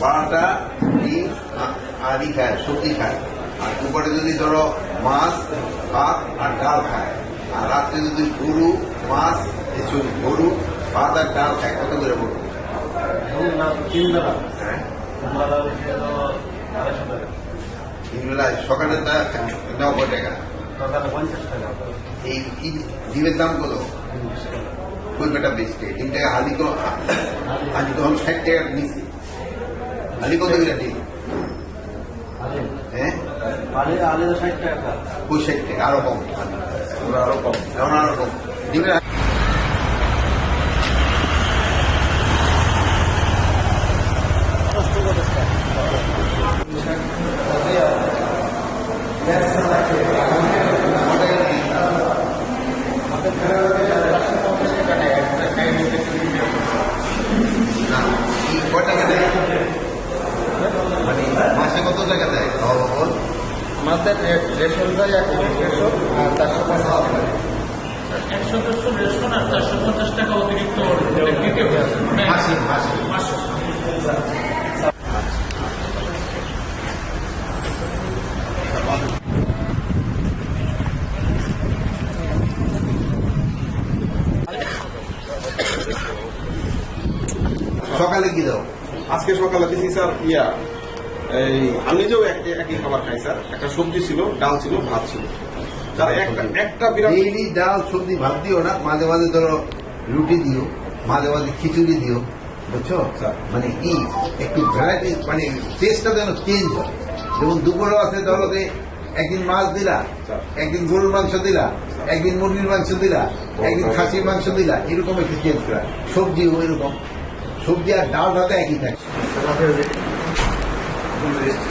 বারোটা ডিম আ- খায় সবজি খায়। আর দুপুরে যদি ধরো মাছ ভাত আর ডাল খায় আর রাত্রে যদি গরু মাছ sorry, গরু ভাত আর ডাল খায় কত করে বলব হ্যাঁ? তিনবেলা সকালে তা নব্বই টাকা? এই কি ডিমের দাম কত? ওই বেটা বেচতে তো তো ষাট টাকার হালি কত করে আলি? আলে। হ্যাঁ আলে আলে ষাট টাকা। ওই ষাট টাকা আরও কম। আরও কম। এখন আরও কম ডিমের না কি কয় টাকা দেয় মানে মাসে কত টাকা দেয় খাওয়া বাবদ মাছের রেশন যায় এক রেশন আর চারশো পঞ্চাশ টাকা। একশো দেড়শো রেশন আর চারশো পঞ্চাশ টাকা অতিরিক্ত দিতে মাসে। সকালে কি দাও? আজকে সকালে দিছি স্যার ইয়া। এই আমি নিজেও এক- একই খাবার খাই স্যার। একটা সবজি ছিল ডাল ছিল ভাত ছিল। স্যার একটা একটা বিরাট ডেইলি ডাল সবজি ভাত দিও না মাঝে মাঝে ধরো রুটি দিও মাঝে মাঝে খিচুড়ি দিও বুঝছ? স্যার। মানে কি একটু ভ্যারাইটি মানে টেস্টটা যেন চেঞ্জ হয়। যেমন দুপুরও আছে ধরো যে একদিন মাছ দিলা। একদিন গরুর মাংস দিলা একদিন মুরগির মাংস দিলা একদিন খাসির মাংস দিলা এরকম একটু চেঞ্জ করা সবজিও এরকম। সবজি আর ডাল ভাতে একই থাকে। ভাই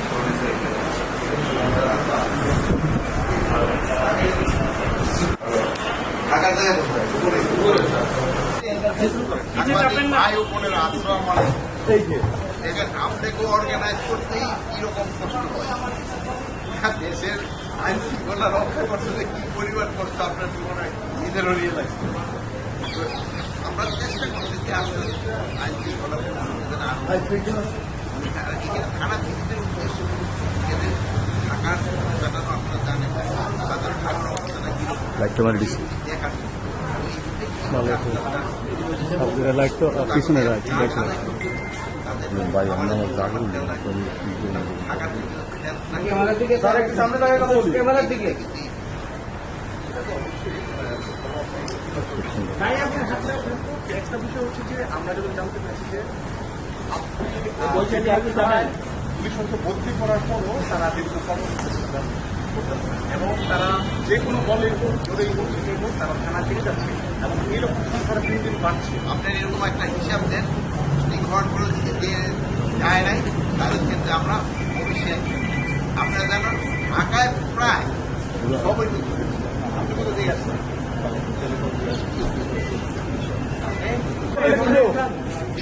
হয় দেশের আইন শৃঙ্খলা রক্ষা করতে কি পরিমাণ কষ্ট আপনার জীবনে নিজেরও নিয়ে লাগছে আমরা চেষ্টা করছি যে আসলে আইন শৃঙ্খলা থানা চিকিৎসার উদ্দেশ্য এদের থাকার ব্যবস্থাটা তো আপনারা জানেন তাদের থাকার অবস্থাটা কীরকম দেখার লাইট তো পিছনে রাখ ভাই আমরা স্যার একটু সামনে টাকা কথা বলি একটা বিষয় হচ্ছে যে আমরা যখন জানতে পারছি যে বলছেন যে আপনি জানেন পুলিশ সংখ্যা বদলি করার পরও তারা দীর্ঘ কর্মসূচি এবং তারা যে কোনো বলে হোক জোরেই হোক যেটাই হোক তারা থানা থেকে যাচ্ছে। এবং এইরকম সংখ্যা দিন দিন বাড়ছে। আপনার এরকম একটা হিসাব দেন এই ঘরগুলো যে যায় নাই তাদের ক্ষেত্রে আমরা অবশ্যই আপনারা জানেন ঢাকায় প্রায় সবই কিন্তু আপনি কোথা থেকে আসছেন